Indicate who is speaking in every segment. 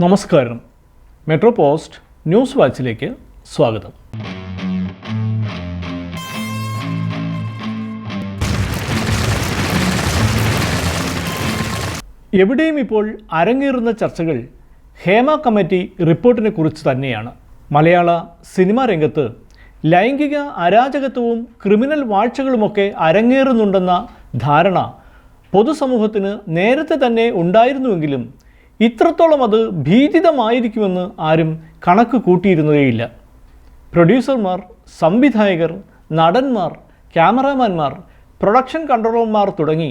Speaker 1: നമസ്കാരം. Metro post news വാച്ചിലേക്ക് സ്വാഗതം. എവിടെയും ഇപ്പോൾ അരങ്ങേറുന്ന ചർച്ചകൾ ഹേമ കമ്മിറ്റി റിപ്പോർട്ടിനെ കുറിച്ച് തന്നെയാണ്. മലയാള സിനിമാ രംഗത്ത് ലൈംഗിക അരാജകത്വവും ക്രിമിനൽ വാഴ്ചകളുമൊക്കെ അരങ്ങേറുന്നുണ്ടെന്ന ധാരണ പൊതുസമൂഹത്തിന് നേരത്തെ തന്നെ ഉണ്ടായിരുന്നുവെങ്കിലും ഇത്രത്തോളം അത് ഭീതിതമായിരിക്കുമെന്ന് ആരും കണക്ക് കൂട്ടിയിരുന്നതേയില്ല. പ്രൊഡ്യൂസർമാർ സംവിധായകർ നടന്മാർ ക്യാമറാമാൻമാർ പ്രൊഡക്ഷൻ കൺട്രോളർമാർ തുടങ്ങി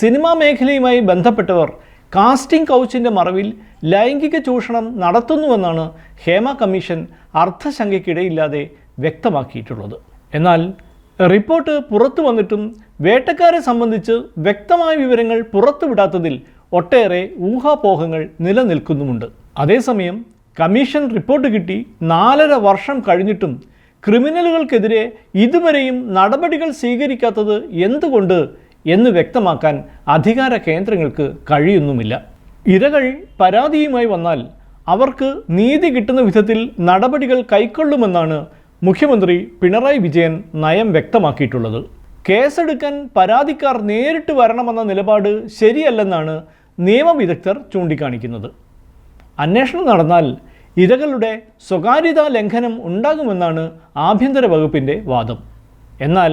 Speaker 1: സിനിമാ മേഖലയുമായി ബന്ധപ്പെട്ടവർ കാസ്റ്റിംഗ് കൗച്ചിന്റെ മറവിൽ ലൈംഗിക ചൂഷണം നടത്തുന്നുവെന്നാണ് ഹേമ കമ്മീഷൻ അർത്ഥശങ്കയ്ക്കിടയില്ലാതെ വ്യക്തമാക്കിയിട്ടുള്ളത്. എന്നാൽ റിപ്പോർട്ട് പുറത്തു വന്നിട്ടും വേട്ടക്കാരെ സംബന്ധിച്ച് വ്യക്തമായ വിവരങ്ങൾ പുറത്തുവിടാത്തതിൽ ഒട്ടേറെ ഊഹാപോഹങ്ങൾ നിലനിൽക്കുന്നുമുണ്ട്. അതേസമയം കമ്മീഷൻ റിപ്പോർട്ട് കിട്ടി നാലര വർഷം കഴിഞ്ഞിട്ടും ക്രിമിനലുകൾക്കെതിരെ ഇതുവരെയും നടപടികൾ സ്വീകരിക്കാത്തത് എന്തുകൊണ്ട് എന്ന് വ്യക്തമാക്കാൻ അധികാര കേന്ദ്രങ്ങൾക്ക് കഴിയുന്നുമില്ല. ഇരകൾ പരാതിയുമായി വന്നാൽ അവർക്ക് നീതി കിട്ടുന്ന വിധത്തിൽ നടപടികൾ കൈക്കൊള്ളുമെന്നാണ് മുഖ്യമന്ത്രി പിണറായി വിജയൻ നയം വ്യക്തമാക്കിയിട്ടുള്ളത്. കേസെടുക്കാൻ പരാതിക്കാർ നേരിട്ട് വരണമെന്ന നിലപാട് ശരിയല്ലെന്നാണ് നിയമവിദഗ്ധർ ചൂണ്ടിക്കാണിക്കുന്നത്. അന്വേഷണം നടന്നാൽ ഇരകളുടെ സ്വകാര്യതാ ലംഘനം ഉണ്ടാകുമെന്നാണ് ആഭ്യന്തര വകുപ്പിന്റെ വാദം. എന്നാൽ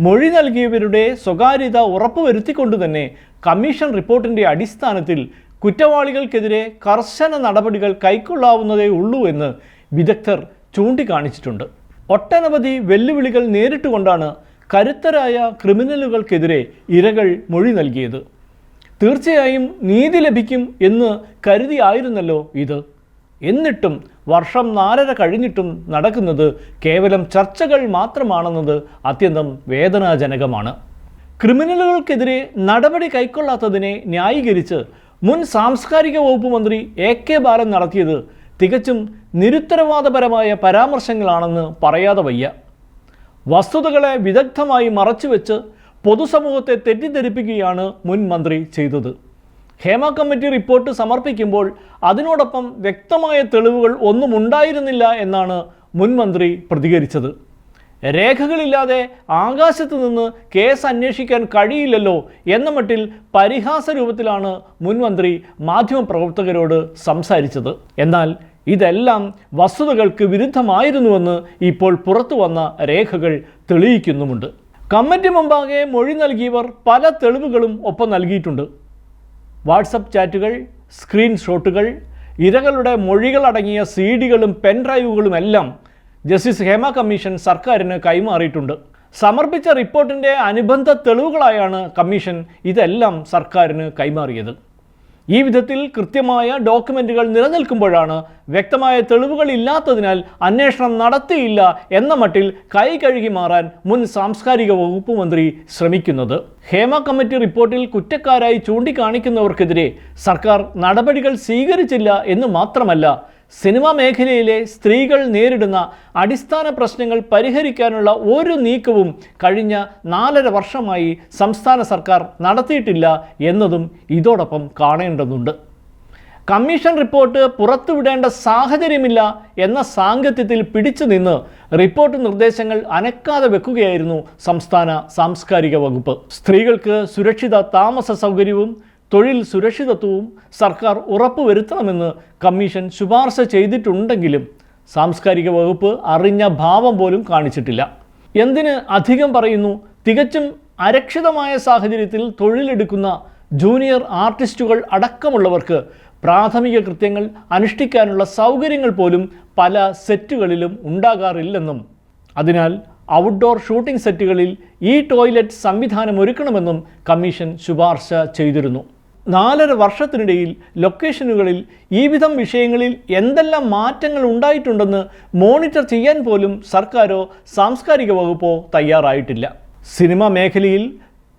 Speaker 1: മൊഴി നൽകിയവരുടെ സ്വകാര്യത ഉറപ്പുവരുത്തിക്കൊണ്ട് തന്നെ കമ്മീഷൻ റിപ്പോർട്ടിന്റെ അടിസ്ഥാനത്തിൽ കുറ്റവാളികൾക്കെതിരെ കർശന നടപടികൾ കൈക്കൊള്ളാവുന്നതേ ഉള്ളൂ എന്ന് വിദഗ്ധർ ചൂണ്ടിക്കാണിച്ചിട്ടുണ്ട്. ഒട്ടനവധി വെല്ലുവിളികൾ നേരിട്ടുകൊണ്ടാണ് കരുത്തരായ ക്രിമിനലുകൾക്കെതിരെ ഇരകൾ മൊഴി നൽകിയത്. തീർച്ചയായും നീതി ലഭിക്കും എന്ന് കരുതിയായിരുന്നല്ലോ ഇത്. എന്നിട്ടും വർഷം നാലര കഴിഞ്ഞിട്ടും നടക്കുന്നത് കേവലം ചർച്ചകൾ മാത്രമാണെന്നത് അത്യന്തം വേദനാജനകമാണ്. ക്രിമിനലുകൾക്കെതിരെ നടപടി കൈക്കൊള്ളാത്തതിനെ ന്യായീകരിച്ച് മുൻ സാംസ്കാരിക വകുപ്പ് മന്ത്രി എ കെ ബാലൻ നടത്തിയത് തികച്ചും നിരുത്തരവാദപരമായ പരാമർശങ്ങളാണെന്ന് പറയാതെ വയ്യ. വസ്തുതകളെ വിദഗ്ധമായി മറച്ചുവെച്ച് പൊതുസമൂഹത്തെ തെറ്റിദ്ധരിപ്പിക്കുകയാണ് മുൻ മന്ത്രി ചെയ്തത്. ഹേമ കമ്മിറ്റി റിപ്പോർട്ട് സമർപ്പിക്കുമ്പോൾ അതിനോടൊപ്പം വ്യക്തമായ തെളിവുകൾ ഒന്നും ഉണ്ടായിരുന്നില്ല എന്നാണ് മുൻ മന്ത്രി പ്രതികരിച്ചത്. രേഖകളില്ലാതെ ആകാശത്ത് നിന്ന് കേസ് അന്വേഷിക്കാൻ കഴിയില്ലല്ലോ എന്ന മട്ടിൽ പരിഹാസ രൂപത്തിലാണ് മുൻമന്ത്രി മാധ്യമപ്രവർത്തകരോട് സംസാരിച്ചത്. എന്നാൽ ഇതെല്ലാം വസ്തുതകൾക്ക് വിരുദ്ധമായിരുന്നുവെന്ന് ഇപ്പോൾ പുറത്തു വന്ന രേഖകൾ തെളിയിക്കുന്നുമുണ്ട്. കമ്മിറ്റി മുമ്പാകെ മൊഴി നൽകിയവർ പല തെളിവുകളും ഒപ്പം നൽകിയിട്ടുണ്ട്. വാട്സപ്പ് ചാറ്റുകൾ സ്ക്രീൻഷോട്ടുകൾ ഇരകളുടെ മൊഴികളടങ്ങിയ സി ഡികളും പെൻഡ്രൈവുകളും എല്ലാം ജസ്റ്റിസ് ഹേമ കമ്മീഷൻ സർക്കാരിന് കൈമാറിയിട്ടുണ്ട്. സമർപ്പിച്ച റിപ്പോർട്ടിന്റെ അനുബന്ധ തെളിവുകളായാണ് കമ്മീഷൻ ഇതെല്ലാം സർക്കാരിന് കൈമാറിയത്. ഈ വിധത്തിൽ കൃത്യമായ ഡോക്യുമെന്റുകൾ നിലനിൽക്കുമ്പോഴാണ് വ്യക്തമായ തെളിവുകൾ ഇല്ലാത്തതിനാൽ അന്വേഷണം നടത്തിയില്ല എന്ന മട്ടിൽ കൈ കഴുകി മാറാൻ മുൻ സാംസ്കാരിക വകുപ്പ് മന്ത്രി ശ്രമിക്കുന്നത്. ഹേമ കമ്മിറ്റി റിപ്പോർട്ടിൽ കുറ്റക്കാരായി ചൂണ്ടിക്കാണിക്കുന്നവർക്കെതിരെ സർക്കാർ നടപടികൾ സ്വീകരിച്ചില്ല എന്ന് മാത്രമല്ല സിനിമാ മേഖലയിലെ സ്ത്രീകൾ നേരിടുന്ന അടിസ്ഥാന പ്രശ്നങ്ങൾ പരിഹരിക്കാനുള്ള ഒരു നീക്കവും കഴിഞ്ഞ നാലര വർഷമായി സംസ്ഥാന സർക്കാർ നടത്തിയിട്ടില്ല എന്നതും ഇതോടൊപ്പം കാണേണ്ടതുണ്ട്. കമ്മീഷൻ റിപ്പോർട്ട് പുറത്തുവിടേണ്ട സാഹചര്യമില്ല എന്ന സാങ്കത്യത്തിൽ പിടിച്ചു നിന്ന് റിപ്പോർട്ട് നിർദ്ദേശങ്ങൾ അനക്കാതെ വെക്കുകയായിരുന്നു സംസ്ഥാന സാംസ്കാരിക വകുപ്പ്. സ്ത്രീകൾക്ക് സുരക്ഷിത താമസ സൗകര്യവും തൊഴിൽ സുരക്ഷിതത്വവും സർക്കാർ ഉറപ്പുവരുത്തണമെന്ന് കമ്മീഷൻ ശുപാർശ ചെയ്തിട്ടുണ്ടെങ്കിലും സാംസ്കാരിക വകുപ്പ് അറിഞ്ഞ ഭാവം പോലും കാണിച്ചിട്ടില്ല. എന്തിന് അധികം പറയുന്നു? തികച്ചും അരക്ഷിതമായ സാഹചര്യത്തിൽ തൊഴിലെടുക്കുന്ന ജൂനിയർ ആർട്ടിസ്റ്റുകൾ അടക്കമുള്ളവർക്ക് പ്രാഥമിക കൃത്യങ്ങൾ അനുഷ്ഠിക്കാനുള്ള സൗകര്യങ്ങൾ പോലും പല സെറ്റുകളിലും ഉണ്ടാകാറില്ലെന്നും അതിനാൽ ഔട്ട്ഡോർ ഷൂട്ടിംഗ് സെറ്റുകളിൽ ഈ ടോയ്ലറ്റ് സംവിധാനം ഒരുക്കണമെന്നും കമ്മീഷൻ ശുപാർശ ചെയ്തിരുന്നു. നാലര വർഷത്തിനിടയിൽ ലൊക്കേഷനുകളിൽ ഈ വിധം വിഷയങ്ങളിൽ എന്തെല്ലാം മാറ്റങ്ങൾ ഉണ്ടായിട്ടുണ്ടെന്ന് മോണിറ്റർ ചെയ്യാൻ പോലും സർക്കാരോ സാംസ്കാരിക വകുപ്പോ തയ്യാറായിട്ടില്ല. സിനിമാ മേഖലയിൽ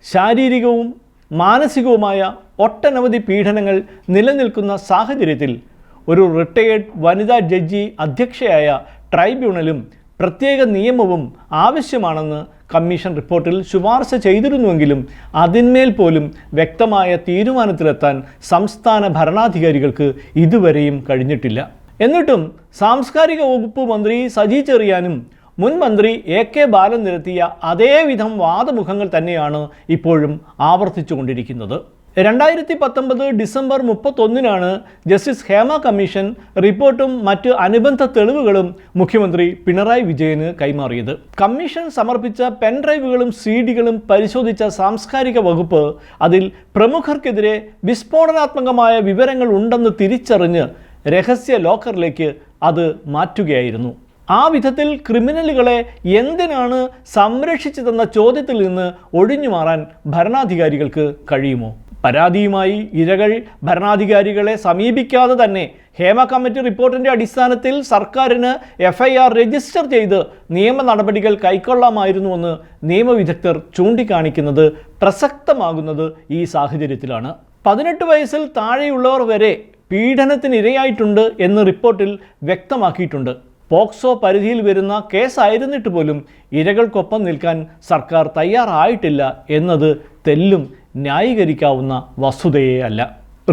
Speaker 1: ശാരീരികവും മാനസികവുമായ ഒട്ടനവധി പീഡനങ്ങൾ നിലനിൽക്കുന്ന സാഹചര്യത്തിൽ ഒരു റിട്ടയേർഡ് വനിതാ ജഡ്ജി അധ്യക്ഷയായ ട്രൈബ്യൂണലും പ്രത്യേക നിയമവും ആവശ്യമാണെന്ന് കമ്മീഷൻ റിപ്പോർട്ടിൽ ശുപാർശ ചെയ്തിരുന്നുവെങ്കിലും അതിന്മേൽ പോലും വ്യക്തമായ തീരുമാനത്തിലെത്താൻ സംസ്ഥാന ഭരണാധികാരികൾക്ക് ഇതുവരെയും കഴിഞ്ഞിട്ടില്ല. എന്നിട്ടും സാംസ്കാരിക വകുപ്പ് മന്ത്രി സജി ചെറിയാനും മുൻ മന്ത്രി എ കെ ബാലൻ നിരത്തിയ അതേവിധം വാദമുഖങ്ങൾ തന്നെയാണ് ഇപ്പോഴും ആവർത്തിച്ചുകൊണ്ടിരിക്കുന്നത്. രണ്ടായിരത്തി പത്തൊമ്പത് ഡിസംബർ മുപ്പത്തൊന്നിനാണ് ജസ്റ്റിസ് ഹേമ കമ്മീഷൻ റിപ്പോർട്ടും മറ്റ് അനുബന്ധ തെളിവുകളും മുഖ്യമന്ത്രി പിണറായി വിജയന് കൈമാറിയത്. കമ്മീഷൻ സമർപ്പിച്ച പെൻഡ്രൈവുകളും സി ഡികളും പരിശോധിച്ച സാംസ്കാരിക വകുപ്പ് അതിൽ പ്രമുഖർക്കെതിരെ വിസ്ഫോടനാത്മകമായ വിവരങ്ങൾ ഉണ്ടെന്ന് തിരിച്ചറിഞ്ഞ് രഹസ്യ ലോക്കറിലേക്ക് അത് മാറ്റുകയായിരുന്നു. ആ വിധത്തിൽ ക്രിമിനലുകളെ എന്തിനാണ് സംരക്ഷിച്ചതെന്ന ചോദ്യത്തിൽ നിന്ന് ഒഴിഞ്ഞു മാറാൻ ഭരണാധികാരികൾക്ക് കഴിയുമോ? പരാതിയുമായി ഇരകൾ ഭരണാധികാരികളെ സമീപിക്കാതെ തന്നെ ഹേമ കമ്മിറ്റി റിപ്പോർട്ടിന്റെ അടിസ്ഥാനത്തിൽ സർക്കാരിന് എഫ്ഐആർ രജിസ്റ്റർ ചെയ്ത് നിയമ നടപടികൾ കൈക്കൊള്ളാമായിരുന്നുവെന്ന് നിയമവിദഗ്ധർ ചൂണ്ടിക്കാണിക്കുന്നത് പ്രസക്തമാകുന്നത് ഈ സാഹചര്യത്തിലാണ്. പതിനെട്ട് വയസ്സിൽ താഴെയുള്ളവർ വരെ പീഡനത്തിനിരയായിട്ടുണ്ട് എന്ന് റിപ്പോർട്ടിൽ വ്യക്തമാക്കിയിട്ടുണ്ട്. പോക്സോ പരിധിയിൽ വരുന്ന കേസായിരുന്നിട്ട് പോലും ഇരകൾക്കൊപ്പം നിൽക്കാൻ സർക്കാർ തയ്യാറായിട്ടില്ല എന്നത് തെല്ലും ന്യായീകരിക്കാവുന്ന വസ്തുതയേ അല്ല.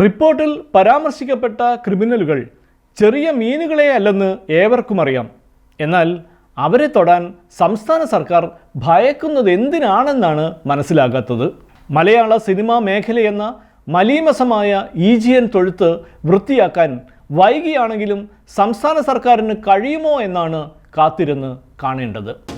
Speaker 1: റിപ്പോർട്ടിൽ പരാമർശിക്കപ്പെട്ട ക്രിമിനലുകൾ ചെറിയ മീനുകളെ അല്ലെന്ന് ഏവർക്കും അറിയാം. എന്നാൽ അവരെ തൊടാൻ സംസ്ഥാന സർക്കാർ ഭയക്കുന്നത് എന്തിനാണെന്നാണ് മനസ്സിലാകാത്തത്. മലയാള സിനിമാ മേഖലയെന്ന മലീമസമായ ഈജിയൻ തൊഴുത്ത് വൃത്തിയാക്കാൻ വൈകിയാണെങ്കിലും സംസ്ഥാന സർക്കാരിന് കഴിയുമോ എന്നാണ് കാത്തിരുന്ന് കാണേണ്ടത്.